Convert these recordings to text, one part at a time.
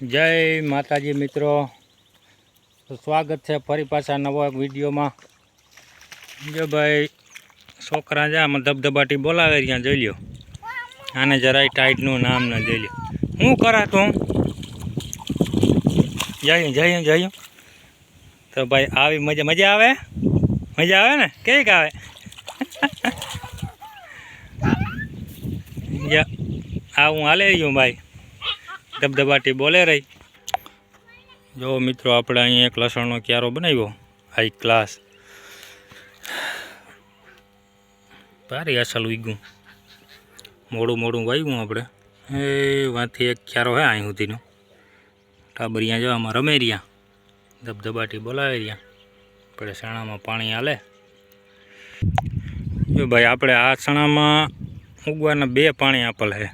જય માતાજી મિત્રો. સ્વાગત છે ફરી પાછા નવા એક વિડીયોમાં. જો ભાઈ, છોકરા જા, આમાં ધબધબાટી બોલાવે ત્યાં જોઈ લ્યો. આને જરાય ટાઈટનું નામ ન જોઈ લ્યો. હું કરા તું? જઈ જઈ જઈ. તો ભાઈ, આવી મજા મજા આવે? મજા આવે ને? કેવીક આવે? આવું હાલે રહ્યું ભાઈ. ધબધબાટી બોલે રહી. જો મિત્રો, આપણે અહીંયા એક લસણનો ક્યારો બનાવ્યો. હાઈ ક્લાસ ભારી અસલ ઉગ્યું. મોડું મોડું વાગ્યું આપણે. એ વાંથી એક ક્યારો હે અહીં સુધીનો. ટાબરિયા જવામાં રમે રહ્યા. ધબધબાટી બોલાવી રહ્યા. આપણે ચણામાં પાણી હાલે જો ભાઈ, આપણે આ ચણામાં ઉગવાના બે પાણી આપેલ છે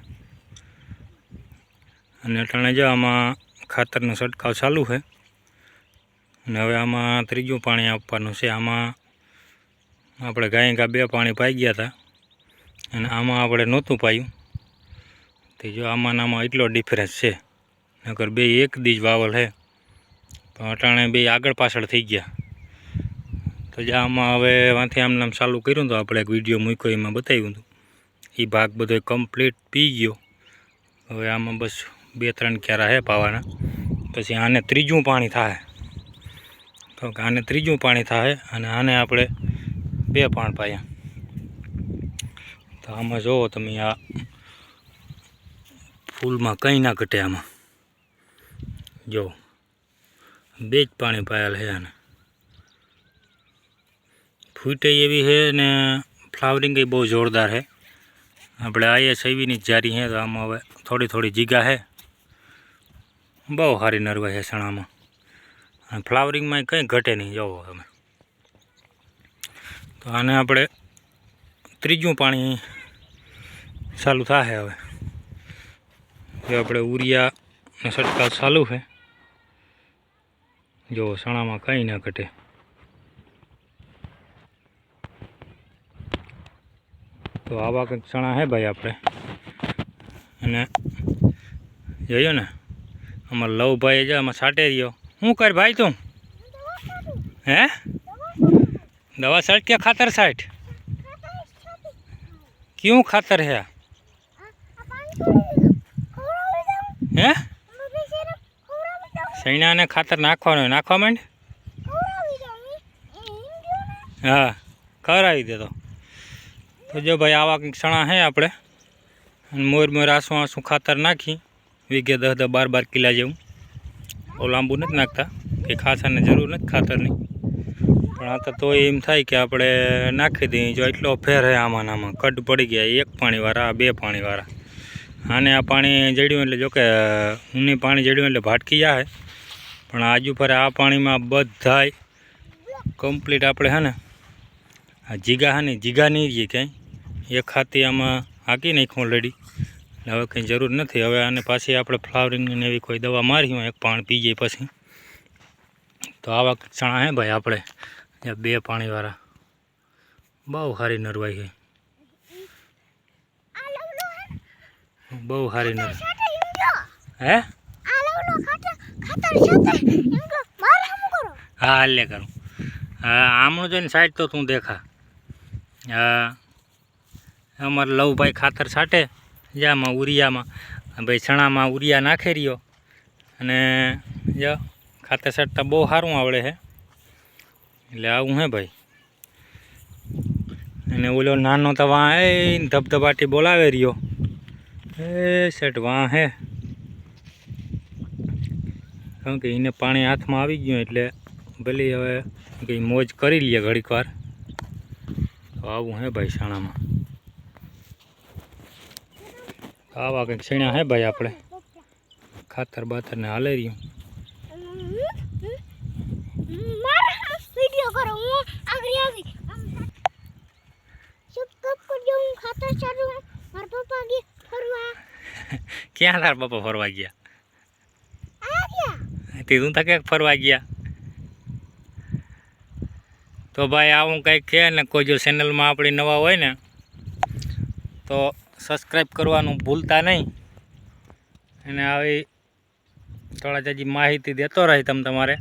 અને અટાણે જો આમાં ખાતરનો છંટકાવ ચાલુ છે. અને હવે આમાં ત્રીજું પાણી આપવાનું છે. આમાં આપણે ગાય બે પાણી પાઈ ગયા હતા. અને આમાં આપણે નહોતું પાયું. તે જો આમાં આમાં એટલો ડિફરન્સ છે. નકર બે એક દીજ વાવલ છે. પણ અટાણે બે આગળ પાછળ થઈ ગયા. તો જે આમાં હવે વાંથી આમ નામ ચાલુ કર્યું તો આપણે એક વીડિયો મૂક્યો, એમાં બતાવ્યું હતું. એ ભાગ બધો કમ્પ્લીટ પી ગયો. હવે આમાં બસ બે ત્રણ ક્યારા હે પાવાના. પછી આને ત્રીજું પાણી થાય તો કે આને ત્રીજું પાણી થાય અને આને આપણે બે પાણ પાયા. તો આમાં જુઓ તમે આ ફૂલમાં કંઈ ના ઘટે આમાં. જો, બે જ પાણી પાયેલ છે આને. ફૂટે એવી છે ને ફ્લાવરિંગ બહુ જોરદાર છે આપણે એવીની જ જારી છે તો આમાં હવે થોડી થોડી જીગા છે બહુ સારી નરવા છે ચણામાં. અને ફ્લાવરિંગમાં કંઈ ઘટે નહીં, જોવો તમે. તો આને આપણે ત્રીજું પાણી ચાલુ થશે હવે. જો આપણે ઉરિયાનો છંટકાવ ચાલુ છે. જો સણામાં કંઈ ના ઘટે. તો આવા કંઈક ચણા હે ભાઈ આપણે. અને જોયો ને? આમાં લવભાઈ જ આમાં સાટે રહ્યો શું કર ભાઈ તું? હે? દવા સાઈડ કે ખાતર સાઈડ ક્યું ખાતર હે? હે? સૈણાને ખાતર નાખવાનું નાખવા માંડ? હા કરાવી દે તો. જો ભાઈ આવા કંઈક ચણા હે આપણે. મોર મોર આસું આસું ખાતર નાખી. વીઘે દસ દસ બાર બાર કિલા જેવું. બહુ લાંબુ નથી નાખતા. કે ખાસાને જરૂર નથી, ખાતરની. પણ આ તો એમ થાય કે આપણે નાખી દઈએ. જો એટલો ફેર હે આમાં આમાં કટ પડી ગયા, એક પાણીવાળા બે પાણીવાળા. આને આ પાણી જડ્યું એટલે જોકે ઊની પાણી જડ્યું એટલે ભાટકી જાય પણ આજુ ફરે આ પાણીમાં બધાય કમ્પ્લીટ આપણે હે ને, આ જીગા હે ને, જીગા નહીં રહીએ ક્યાંય. એક ખાતી આમાં હાકી નાખું ઓલરેડી હવે કંઈ જરૂર નથી. હવે આને પાછી આપણે ફ્લાવરિંગ ને એવી કોઈ દવા મારી હોય એક પાણી પી જાય પછી. તો આવા ચણા હે ભાઈ આપણે? ત્યાં બે પાણીવાળા. બહુ સારી નરવાઈ છે. બહુ સારી નર હે? હા હાલે કરું. હા આમણું જોઈને સાઈડ તો તું દેખા. હા. અમારે લવભાઈ ખાતર છાંટે. જામાં, ઉરિયામાં. ભાઈ ચણામાં ઉરિયા નાખી રહ્યો. અને જો ખાતર છાંટતા બહુ સારું આવડે છે. એટલે આવું હે ભાઈ. અને ઓલો નાનો તો વાં એ ધબધબાટી બોલાવે રહ્યો. એ સેટ વાં હે. કારણ કે એને પાણી હાથમાં આવી ગયું એટલે ભલે હવે કંઈ મોજ કરી લઈએ ઘડીક વાર. તો આવું હે ભાઈ શાણામાં આવા કંઈક શીણા હે ભાઈ આપણે? ખાતર બાતરને હાલે રહ્યું. ક્યાં તાર પપ્પા ફરવા ગયા? તે તું તો ક્યાંક ફરવા ગયા? તો ભાઈ આવું કંઈક છે ને કોઈ જો ચેનલમાં આપણી નવા હોય ને તો સબસ્ક્રાઈબ કરવાનું ભૂલતા નહીં. અને આવી થોડા હજી માહિતી દેતો રહી તમે તમારે.